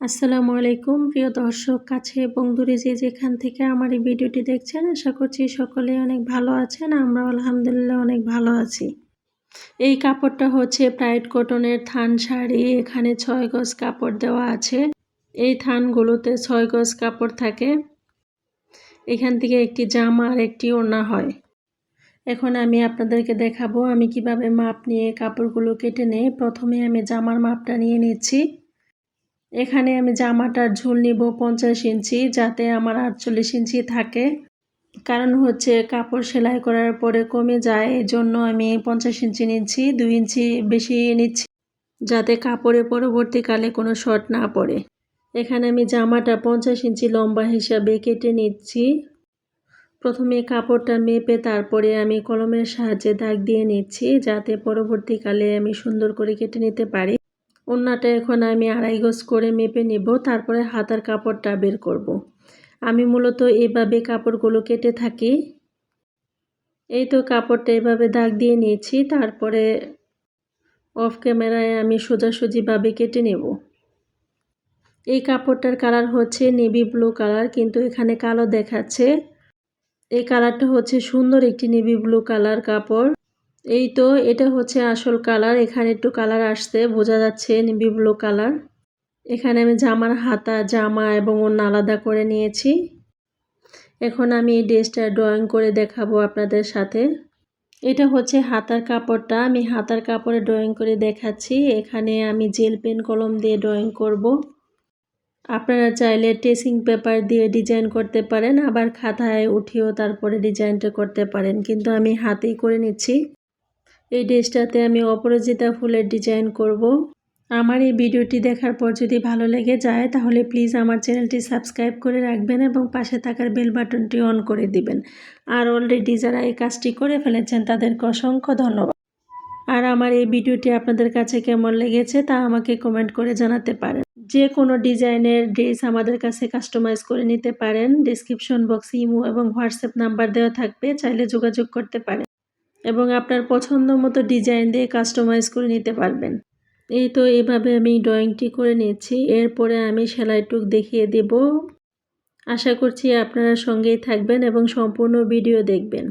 আসসালামু আলাইকুম, প্রিয় দর্শক, কাছে এবং দূরে যে যেখান থেকে আমার এই ভিডিওটি দেখছেন, আশা করছি সকলে অনেক ভালো আছেন আমরা আলহামদুলিল্লাহ অনেক ভালো আছি। এই কাপড়টা হচ্ছে প্রাইড কটনের থান শাড়ি, এখানে ছয় গজ কাপড় দেওয়া আছে। এই থানগুলোতে ছয় গজ কাপড় থাকে। এখান থেকে একটি জামা আর একটি ওড়না হয়। এখন আমি আপনাদেরকে দেখাবো আমি কীভাবে মাপ নিয়ে কাপড়গুলো কেটে নেই। প্রথমে আমি জামার মাপটা নিয়ে নিচ্ছি। এখানে আমি জামাটার ঝুল নিব পঞ্চাশ ইঞ্চি যাতে আমার আটচল্লিশ ইঞ্চি থাকে। কারণ হচ্ছে কাপড় সেলাই করার পরে কমে যায় জন্য আমি পঞ্চাশ ইঞ্চি নিচ্ছি, দুই ইঞ্চি বেশি নিচ্ছি যাতে কাপড়ে পরবর্তীকালে কোনো শর্ট না পড়ে। এখানে আমি জামাটা পঞ্চাশ ইঞ্চি লম্বা হিসাবে কেটে নিচ্ছি। প্রথমে কাপড়টা মেপে তারপরে আমি কলমের সাহায্যে দাগ দিয়ে নিচ্ছি যাতে পরবর্তীকালে আমি সুন্দর করে কেটে নিতে পারি। ওড়নাটা এখন আমি আড়াই গজ করে মেপে নেব, তারপরে হাতার কাপড়টা বের করব। আমি মূলত এভাবে কাপড়গুলো কেটে থাকি। এই তো কাপড়টা এভাবে দাগ দিয়ে নিয়েছি, তারপরে অফ ক্যামেরায় আমি সোজাসুজিভাবে কেটে নেব। এই কাপড়টার কালার হচ্ছে নেভি ব্লু কালার, কিন্তু এখানে কালো দেখাচ্ছে। এই কালারটা হচ্ছে সুন্দর একটি নেভি ব্লু কালার কাপড়। এই তো, এটা হচ্ছে আসল কালার। এখানে একটু কালার আসছে, বোঝা যাচ্ছে নিবি ব্লু কালার। এখানে আমি জামার হাতা, জামা এবং অন্য আলাদা করে নিয়েছি। এখন আমি এই ড্রেসটা ড্রয়িং করে দেখাবো আপনাদের সাথে। এটা হচ্ছে হাতার কাপড়টা। আমি হাতার কাপড়ে ড্রয়িং করে দেখাচ্ছি। এখানে আমি জেল পেন কলম দিয়ে ড্রয়িং করব। আপনারা চাইলে টেসিং পেপার দিয়ে ডিজাইন করতে পারেন। আবার খাতায় উঠিয়েও তারপরে ডিজাইনটা করতে পারেন। কিন্তু আমি হাতেই করে নিচ্ছি। এই ড্রেসটাতে আমি অপরাজিতা ফুলের ডিজাইন করব। আমার এই ভিডিওটি দেখার পর যদি ভালো লেগে যায়, তাহলে প্লিজ আমার চ্যানেলটি সাবস্ক্রাইব করে রাখবেন এবং পাশে থাকার বেল বাটনটি অন করে দিবেন। আর অলরেডি যারা এই কাজটি করে ফেলেছেন, তাদেরকে অসংখ্য ধন্যবাদ। আর আমার এই ভিডিওটি আপনাদের কাছে কেমন লেগেছে, তা আমাকে কমেন্ট করে জানাতে পারেন। যে কোনো ডিজাইনের ড্রেস আমাদের কাছে কাস্টমাইজ করে নিতে পারেন। ডিসক্রিপশন বক্সে ইমো এবং হোয়াটসঅ্যাপ নাম্বার দেওয়া থাকবে, চাইলে যোগাযোগ করতে পারেন। এবং আপনার পছন্দ মতো ডিজাইন দিয়ে কাস্টমাইজ করে নিতে পারবেন। এই তো এইভাবে আমি ড্রয়িংটি করে নিয়েছি। এরপরে আমি সেলাইটুক দেখিয়ে দেব। আশা করছি আপনারা সঙ্গেই থাকবেন এবং সম্পূর্ণ ভিডিও দেখবেন।